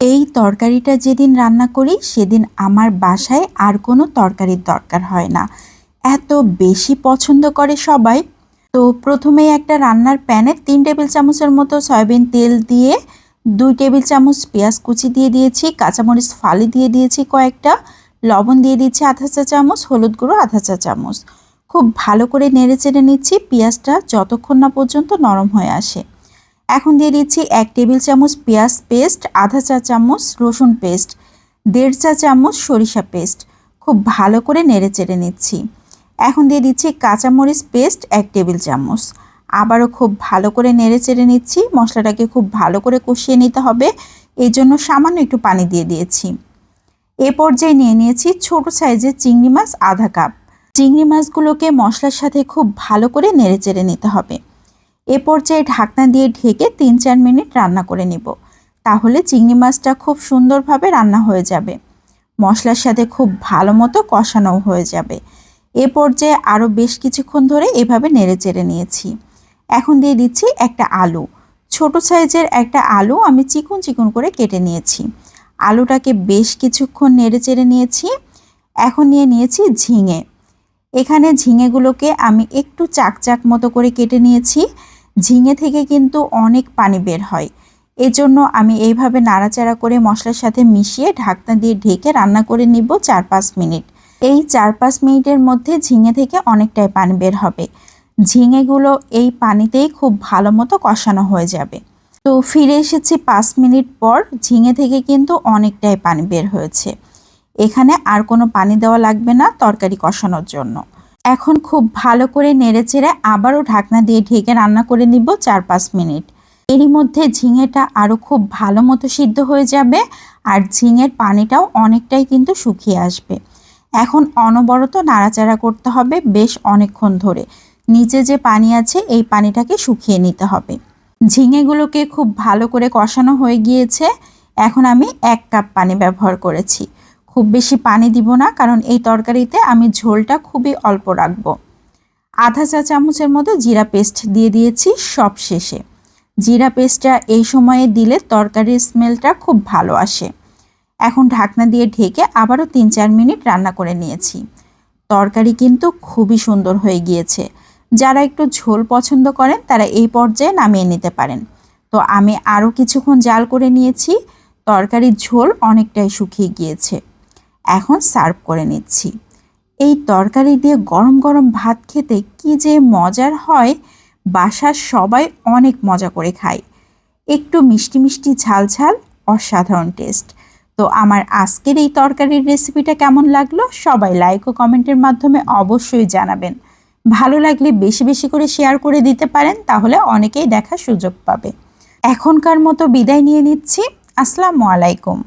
এই তরকারিটা যেদিন রান্না করি, সেদিন আমার বাসায় আর কোনো তরকারির দরকার হয় না। এত বেশি পছন্দ করে সবাই। তো প্রথমেই একটা রান্নার প্যানে তিন টেবিল চামচের মতো সয়াবিন তেল দিয়ে, দুই টেবিল চামচ পেঁয়াজ কুচি দিয়ে দিয়েছি, কাঁচামরিচ ফালি দিয়ে দিয়েছি কয়েকটা, লবণ দিয়ে দিচ্ছি আধা চা চামচ, হলুদ গুঁড়ো আধা চা চামচ। খুব ভালো করে নেড়ে চেড়ে নিচ্ছি, পেঁয়াজটা যতক্ষণ না পর্যন্ত নরম হয়ে আসে। এখন দিয়ে দিচ্ছি এক টেবিল চামচ পেঁয়াজ পেস্ট, আধা চা চামচ রসুন পেস্ট, দেড় চা চামচ সরিষা পেস্ট। খুব ভালো করে নেড়ে চেড়ে নিচ্ছি। এখন দিয়ে দিচ্ছি কাঁচামরিচ পেস্ট এক টেবিল চামচ। আবারও খুব ভালো করে নেড়ে চেড়ে নিচ্ছি। মশলাটাকে খুব ভালো করে কষিয়ে নিতে হবে। এই জন্য সামান্য একটু পানি দিয়ে দিয়েছি। এ পর্যায়ে নিয়ে নিয়েছি ছোট সাইজের চিংড়ি মাছ আধা কাপ। চিংড়ি মাছগুলোকে মশলার সাথে খুব ভালো করে নেড়ে চেড়ে নিতে হবে। এ পর্যায়ে ঢাকনা দিয়ে ঢেকে তিন চার মিনিট রান্না করে নিব। তাহলে চিংড়ি মাছটা খুব সুন্দরভাবে রান্না হয়ে যাবে। মশলার সাথে খুব ভালো মতো কষানো হয়ে যাবে। এ পর্যায়ে আরও বেশ কিছুক্ষণ ধরে এভাবে নেড়ে চেড়ে নিয়েছি। এখন দিয়ে দিচ্ছি একটা আলু। ছোট সাইজের একটা আলু আমি চিকন চিকন করে কেটে নিয়েছি। আলুটাকে বেশ কিছুক্ষণ নেড়ে চেড়ে নিয়েছি। এখন নিয়ে নিয়েছি ঝিঙে। এখানে ঝিঙেগুলোকে আমি একটু চাকচাক মতো করে কেটে নিয়েছি। ঝিঙে থেকে কিন্তু অনেক পানি বের হয়। এজন্য আমি এইভাবে নাড়াচাড়া করে মশলার সাথে মিশিয়ে ঢাকনা দিয়ে ঢেকে রান্না করে নিব চার পাঁচ মিনিট। এই চার পাঁচ মিনিটের মধ্যে ঝিঙে থেকে অনেকটাই পানি বের হবে। ঝিঙেগুলো এই পানিতেই খুব ভালো মতো কষানো হয়ে যাবে। তো ফিরে এসেছি পাঁচ মিনিট পর ঝিঙে থেকে কিন্তু অনেকটাই পানি বের হয়েছে। এখানে আর কোনো পানি দেওয়া লাগবে না তরকারি কষানোর জন্য। এখন খুব ভালো করে নেড়েচেড়ে আবারও ঢাকনা দিয়ে ঢেকে রান্না করে নিব চার পাঁচ মিনিট। এরই মধ্যে ঝিঙেটা আরও খুব ভালো মতো সিদ্ধ হয়ে যাবে আর ঝিঙের পানিটাও অনেকটাই কিন্তু শুকিয়ে আসবে। এখন অনবরত নাড়াচাড়া করতে হবে বেশ অনেকক্ষণ ধরে। নিচে যে পানি আছে এই পানিটাকে শুকিয়ে নিতে হবে। ঝিঙেগুলোকে খুব ভালো করে কষানো হয়ে গিয়েছে। এখন আমি এক কাপ পানি ব্যবহার করেছি। খুব বেশি পানি দিব না, কারণ এই তরকারিতে আমি ঝোলটা খুবই অল্প রাখব। আধা চা চামচের মতো জিরা পেস্ট দিয়ে দিয়েছি সব শেষে। জিরা পেস্টটা এই সময়ে দিলে তরকারির স্মেলটা খুব ভালো আসে। এখন ঢাকনা দিয়ে ঢেকে আবারও তিন চার মিনিট রান্না করে নিয়েছি। তরকারি কিন্তু খুবই সুন্দর হয়ে গিয়েছে। যারা একটু ঝোল পছন্দ করেন, তারা এই পর্যায়ে নামিয়ে নিতে পারেন। তো আমি আরও কিছুক্ষণ জাল করে নিয়েছি। তরকারির ঝোল অনেকটাই শুকিয়ে গিয়েছে। এখন সার্ভ করে নিচ্ছি। এই তরকারি দিয়ে গরম গরম ভাত খেতে কি যে মজার হয়, বাসার সবাই অনেক মজা করে খায়। একটু মিষ্টি মিষ্টি ঝাল ঝাল, অসাধারণ টেস্ট তো আমার আজকের এই তরকারির রেসিপিটা কেমন লাগল সবাই লাইক ও কমেন্টের মাধ্যমে অবশ্যই জানাবেন। ভালো লাগলে বেশি বেশি করে শেয়ার করে দিতে পারেন, তাহলে অনেকেই দেখার সুযোগ পাবে। এখনকার মতো বিদায় নিয়ে নিচ্ছি। আসসালামু আলাইকুম।